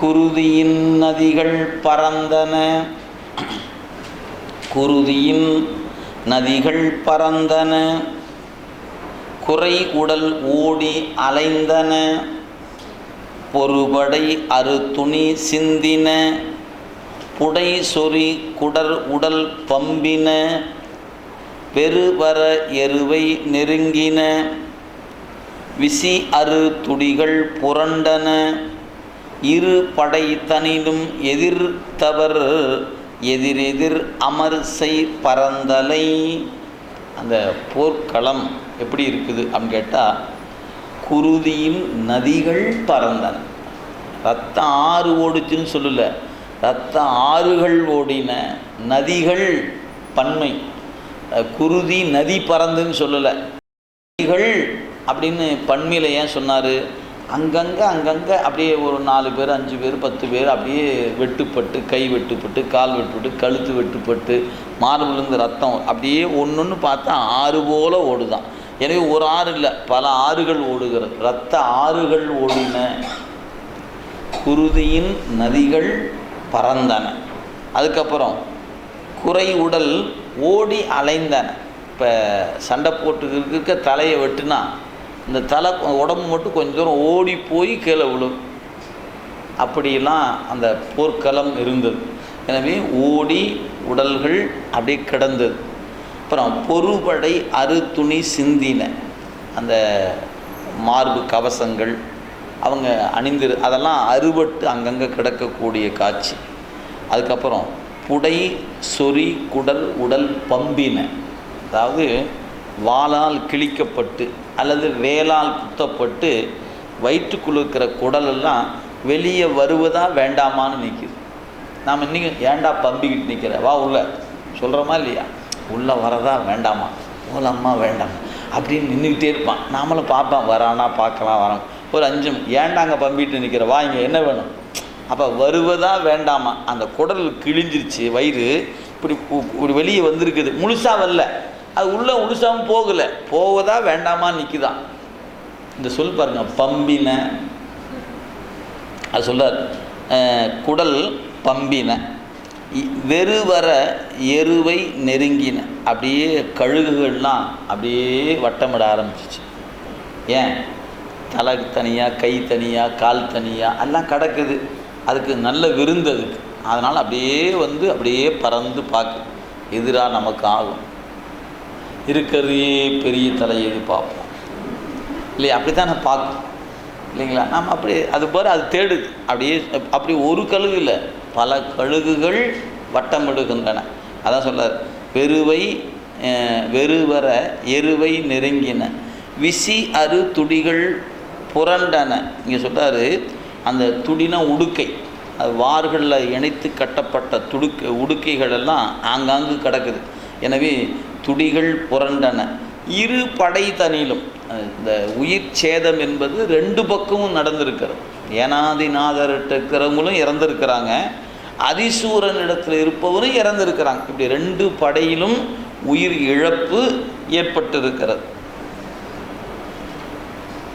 குருதியின் நதிகள் பறந்தன. குருதியின் நதிகள் பறந்தன. குறை உடல் ஓடி அலைந்தன. பொறுபடை அறுத்துணி சிந்தின. புடை சொறி குடர் உடல் பம்பின. பெருவர எருவை நெருங்கின. விசி அறு துடிகள் புரண்டன. இரு படை தனிலும் எதிர்த்தவர் எதிரெதிர் அமர்சை பரந்தலை. அந்த போர்க்களம் எப்படி இருக்குது அப்படின்னு கேட்டால் குருதியில் நதிகள் பறந்தன. ரத்த ஆறு ஓடுச்சுன்னு சொல்லலை. ரத்த ஆறுகள் ஓடின நதிகள் பன்மை. குருதி நதி பறந்துன்னு சொல்லலை. நதிகள் அப்படின்னு பன்மையில் ஏன் சொன்னார்? அங்கங்கே அங்கங்கே அப்படியே ஒரு நாலு பேர் அஞ்சு பேர் பத்து பேர் அப்படியே வெட்டுப்பட்டு கை வெட்டுப்பட்டு கால் வெட்டுப்பட்டு கழுத்து வெட்டுப்பட்டு மார்பிலிருந்து ரத்தம் அப்படியே ஒன்று ஒன்று பார்த்தா ஆறு போல் ஓடுதான். எனவே ஒரு ஆறு இல்லை பல ஆறுகள் ஓடுகிறது. ரத்த ஆறுகள் ஓடின குருதியின் நதிகள் பறந்தன. அதுக்கப்புறம் குறை உடல் ஓடி அலைந்தன. இப்போ சண்டை போட்டு இருக்க தலையை வெட்டுனா இந்த தலை உடம்பு மட்டும் கொஞ்சம் தூரம் ஓடி போய் கீழே விழும். அப்படியெல்லாம் அந்த போர்க்களம் இருந்தது. எனவே ஓடி உடல்கள் அப்படியே கிடந்தது. அப்புறம் பொறுபடை அறுத்துணி சிந்தின அந்த மார்பு கவசங்கள் அவங்க அணிந்திரு அதெல்லாம் அறுபட்டு அங்கங்கே கிடக்கக்கூடிய காட்சி. அதுக்கப்புறம் புடை சொறி குடல் உடல் பம்பின. அதாவது வாளால் கிழிக்கப்பட்டு அல்லது வேலால் குத்தப்பட்டு வயிற்றுக்குள் இருக்கிற குடலெல்லாம் வெளியே வருவதா வேண்டாமான்னு நிற்கிது நாம் இன்றைக்கும் ஏன்டா பம்பிக்கிட்டு நிற்கிற வா உள்ள. சொல்கிறோமா இல்லையா? உள்ளே வரதா வேண்டாமா? ஓலம்மா வேண்டாம். அப்படின்னு நின்றுக்கிட்டே இருப்பான். நாமளும் பார்ப்பேன் வரானா பார்க்கலாம் வரோம் ஒரு அஞ்சு ஏன்டாங்க பம்பிட்டு நிற்கிற வா இங்கே என்ன வேணும்? அப்போ வருவதா வேண்டாமா? அந்த குடல் கிழிஞ்சிருச்சு வயிறு. இப்படி இப்படி வெளியே வந்திருக்குது. முழுசாக வரல. அது உள்ளே உழுசாமல் போகலை. போவதா வேண்டாமா நிற்குதான் இந்த சொல் பாருங்க பம்பின. அது சொல்றார் குடல் பம்பின. வெறுவர எருவை நெருங்கின. அப்படியே கழுகுகள்லாம் அப்படியே வட்டமிட ஆரம்பிச்சிச்சு. ஏன்? தலை தனியாக கை தனியாக கால் தனியாக எல்லாம் கிடக்குது. அதுக்கு நல்ல விருந்து அதுக்கு. அதனால் அப்படியே வந்து அப்படியே பறந்து பார்க்கு எதிராக நமக்கு ஆகும். இருக்கிறதையே பெரிய தலையை பார்ப்போம். இல்லையா? அப்படி தான் நான் பார்க்கும் இல்லைங்களா? நம்ம அப்படி அது பாரு அது தேடுது. அப்படியே அப்படி ஒரு கழுகு இல்லை. பல கழுகுகள் வட்டமிடுகின்றன. அதான் சொல்கிறார் வெறுவை வெறுவர எருவை நெருங்கின. விசி அறு துடிகள் புரண்டன. இங்கே சொல்கிறாரு அந்த துடின உடுக்கை. அது வார்களில் இணைத்து கட்டப்பட்ட துடுக்க உடுக்கைகள் எல்லாம் ஆங்காங்கு கிடக்குது. எனவே துடிகள் புரண்டன. இரு படை தனியிலும் இந்த உயிர் சேதம் என்பது ரெண்டு பக்கமும் நடந்திருக்கிறது. ஏனாதிநாதர்கிட்ட இருக்கிறவங்களும் இறந்துருக்கிறாங்க. அதிசூரன் இடத்துல இருப்பவரும் இறந்துருக்கிறாங்க. இப்படி ரெண்டு படையிலும் உயிர் இழப்பு ஏற்பட்டிருக்கிறது.